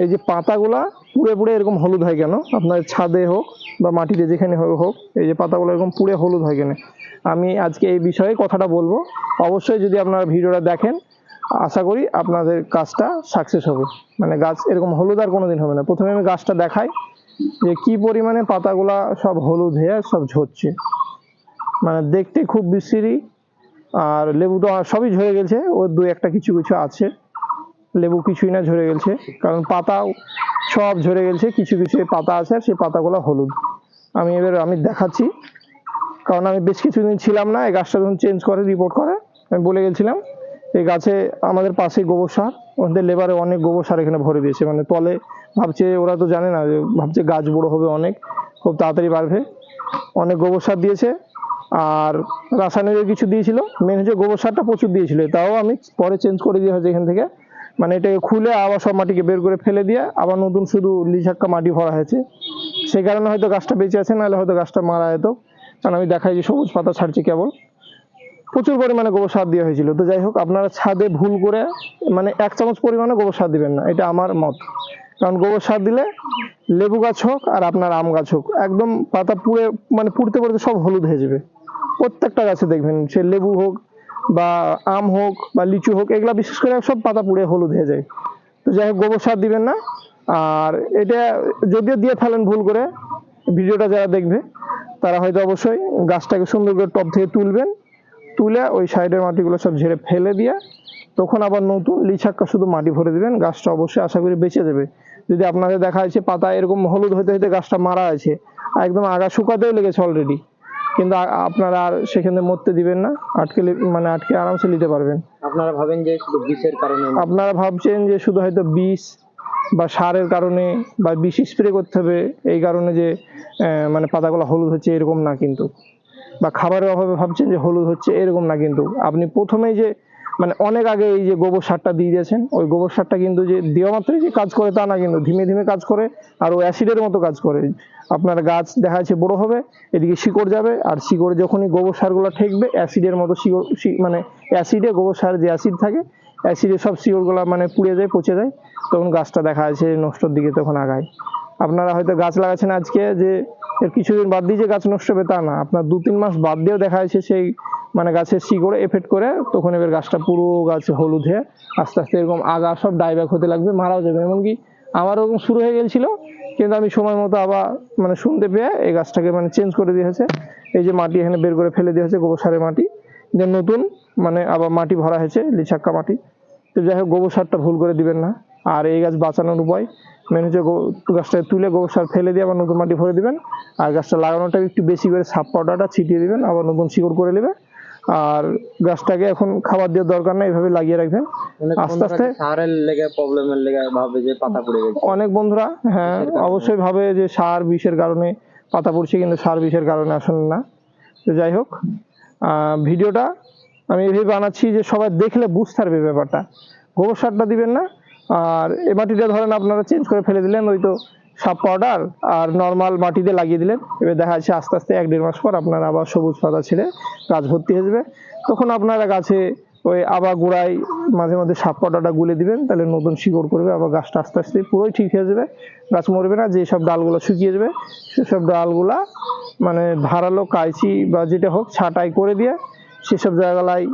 এই যে পাতাগুলা পুড়ে পুড়ে এরকম হলুদ হয় কেন? আপনার ছাদে হোক বা মাটিতে যেখানে হোক, এই যে পাতাগুলো এরকম পুড়ে হলুদ হয় কেন? আমি আজকে এই বিষয়ে কথাটা বলব। অবশ্যই যদি আপনারা ভিডিওটা দেখেন, আশা করি আপনাদের কাজটা সাকসেস হবে। মানে গাছ এরকম হলুদ আর কোনোদিন হবে না। প্রথমে আমি গাছটা দেখাই যে কি পরিমাণে পাতাগুলা সব হলুদ হয়ে সব ঝরছে। মানে দেখতে খুব বিশ্রী আর লেবু তো সবই ঝরে গেছে। ওর দু একটা কিছু কিছু আছে। লেবু কিছুই না ঝরে গেছে, কারণ পাতাও সব ঝরে গেছে, কিছু কিছু পাতা আছে আর সেই পাতাগুলো হলুদ। আমি এবার, আমি দেখাচ্ছি, কারণ আমি বেশ কিছুদিন ছিলাম না, এই গাছটা যখন চেঞ্জ করে রিপোর্ট করে, আমি বলে গেছিলাম, এই গাছে আমাদের পাশে গোবর সার, ওদের লেবারে অনেক গোবর সার এখানে ভরে দিয়েছে মানে তলে ভাবছে, ওরা তো জানে না, ভাবছে গাছ বড় হবে অনেক, খুব তাড়াতাড়ি বাড়বে। অনেক গোবর সার দিয়েছে, আর রাসায়নিক কিছু দিয়েছিল মেন হচ্ছে গোবর সারটা প্রচুর দিয়েছিল, তাও আমি পরে চেঞ্জ করে দিয়ে হয়েছে এখান থেকে। মানে এটাকে খুলে আবার সব মাটিকে বের করে ফেলে দিয়ে আবার নতুন শুধু লিঝাক্কা মাটি ভরা হয়েছে। সেই কারণে হয়তো গাছটা বেঁচে আছে, নাহলে হয়তো গাছটা মারা যেত। কারণ আমি দেখাই যে সবুজ পাতা ছাড়ছি কেবল। প্রচুর পরিমাণে গোবর সার দেওয়া হয়েছিল। তো যাই হোক, আপনারা ছাদে ভুল করে মানে এক চামচ পরিমাণে গোবর সার দিবেন না। এটা আমার মত। কারণ গোবর সার দিলে লেবু গাছ হোক আর আপনার আম গাছ হোক, একদম পাতা পুড়ে মানে পুড়তে পুড়তে সব হলুদ হয়ে যাবে। প্রত্যেকটা গাছে দেখবেন, সে লেবু হোক বা আম হোক বা লিচু হোক, এগুলা বিশেষ করে সব পাতা পুড়ে হলুদ হয়ে যায়। তো যাই হোক, গোবর সার দিবেন না। আর এটা যদিও দিয়ে ফেলেন ভুল করে, ভিডিওটা যারা দেখবে, তারা হয়তো অবশ্যই গাছটাকে সুন্দর করে টপ থেকে তুলবেন। তুলে ওই সাইডের মাটিগুলো সব ঝেড়ে ফেলে দিয়ে, তখন আবার নতুন লিছাক্কা শুধু মাটি ভরে দিবেন। গাছটা অবশ্যই আশা করি বেঁচে যাবে। যদি আপনাদের দেখা যাচ্ছে পাতা এরকম হলুদ হতে হতে গাছটা মারা আছে, একদম আগা শুকাতেও লেগেছে অলরেডি কিন্তু আপনারা আর সেখানে মরতে দিবেন না আটকে মানে আটকে আরামসে নিতে পারবেন। আপনারা ভাবেন যে শুধু বিষের কারণে আপনারা ভাবছেন যে শুধু হয়তো বিষ বা সারের কারণে বা বিষ স্প্রে করতে হবে এই কারণে যে আহ, মানে পাতাগুলো হলুদ হচ্ছে এরকম না কিন্তু। বা খাবারের অভাবে ভাবছেন যে হলুদ হচ্ছে এরকম না কিন্তু। আপনি প্রথমেই যে মানে অনেক আগে এই যে গোবর সারটা দিয়ে দিয়েছেন, ওই গোবর সারটা কিন্তু যে দেওয়া মাত্রই যে কাজ করে তা না কিন্তু ধীমে ধীমে কাজ করে আর ও অ্যাসিডের মতো কাজ করে। আপনার গাছ দেখা যাচ্ছে বড় হবে, এদিকে শিকড় যাবে আর শিকড়ে যখনই গোবর সারগুলো ঠেকবে, অ্যাসিডের মতো শিকড় মানে অ্যাসিডে গোবর সার যে অ্যাসিড থাকে, অ্যাসিডে সব শিকড়গুলো মানে পুড়ে যায়, পচে যায়, তখন গাছটা দেখা যাচ্ছে নষ্টর দিকে তখন আগায়। আপনারা হয়তো গাছ লাগাচ্ছেন আজকে যে কিছুদিন বাদ দিয়ে যে গাছ নষ্ট হবে তা না। আপনার দু তিন মাস বাদ দিয়েও দেখা যাচ্ছে সেই মানে গাছের শিকড়ে এফেক্ট করে, তখন এবার গাছটা পুরো গাছ হলুদ হয়ে আস্তে আস্তে এরকম আগা সব ডাইব্যাক হতে লাগবে, মারাও যাবে। এমনকি আমার ওরকম শুরু হয়ে গেছিল, কিন্তু আমি সময় মতো আবার মানে শুনতে পেয়ে এই গাছটাকে মানে চেঞ্জ করে দিয়েছে এই যে মাটি এখানে বের করে ফেলে দিয়েছে গোবর সারের মাটি, যে নতুন মানে আবার মাটি ভরা হয়েছে, লিচাক্কা মাটি। তো যাই হোক, গোবর সারটা ভুল করে দিবেন না। আর এই গাছ বাঁচানোর উপায় মেন হচ্ছে গাছটা তুলে গোবর সার ফেলে দিয়ে আবার নতুন মাটি ভরে দিবেন। আর গাছটা লাগানোটা একটু বেশি করে সাপ পাউডারটা ছিটিয়ে দিবেন আবার নতুন শিকড় করে নেবে আর গাছটাকে এখন খাবার দেওয়ার দরকার নেই এভাবে লাগিয়ে রাখবেন। অনেক আস্তে আস্তে সারের লেগে প্রবলেমের লেগে ভাবে যে পাতা পড়ে গেছে? অনেক বন্ধুরা হ্যাঁ অবশ্যই ভাবে যে সার বিষের কারণে পাতা পড়ছে কিন্তু সার বিষের কারণে আসলে না। তো যাই হোক ভিডিওটা আমি এভাবে বানাচ্ছি যে সবাই দেখলে বুঝতে পারবে ব্যাপারটা। গোবর সারটা দিবেন না আর এ মাটিটা ধরেন আপনারা চেঞ্জ করে ফেলে দিলেন, ওই তো সাপ পাউডার আর নর্মাল মাটিতে লাগিয়ে দিলেন। এবার দেখা যাচ্ছে আস্তে আস্তে এক দেড় মাস পর আপনার আবার সবুজ পাতা ছেড়ে গাছ ভর্তি হয়ে যাবে। তখন আপনারা গাছে ওই আবার গোড়ায় মাঝে মাঝে সাপ পাউডারটা গুলে দিবেন, তাহলে নতুন শিকড় করবে আবার গাছটা আস্তে আস্তে পুরোই ঠিক হয়ে যাবে। গাছ মরবে না যেসব ডালগুলো শুকিয়ে যাবে সেসব ডালগুলা মানে ধারালো কাইচি বা যেটা হোক ছাটাই করে দিয়ে সেসব জায়গায়